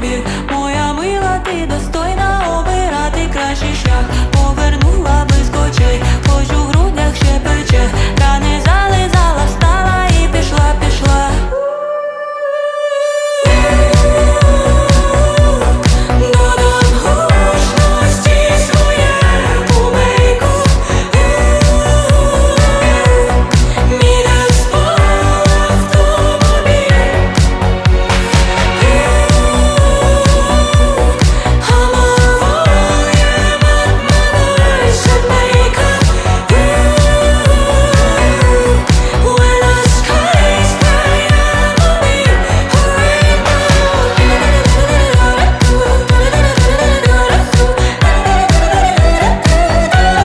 вибір, моя мила, ти достойна обирати кращий шлях.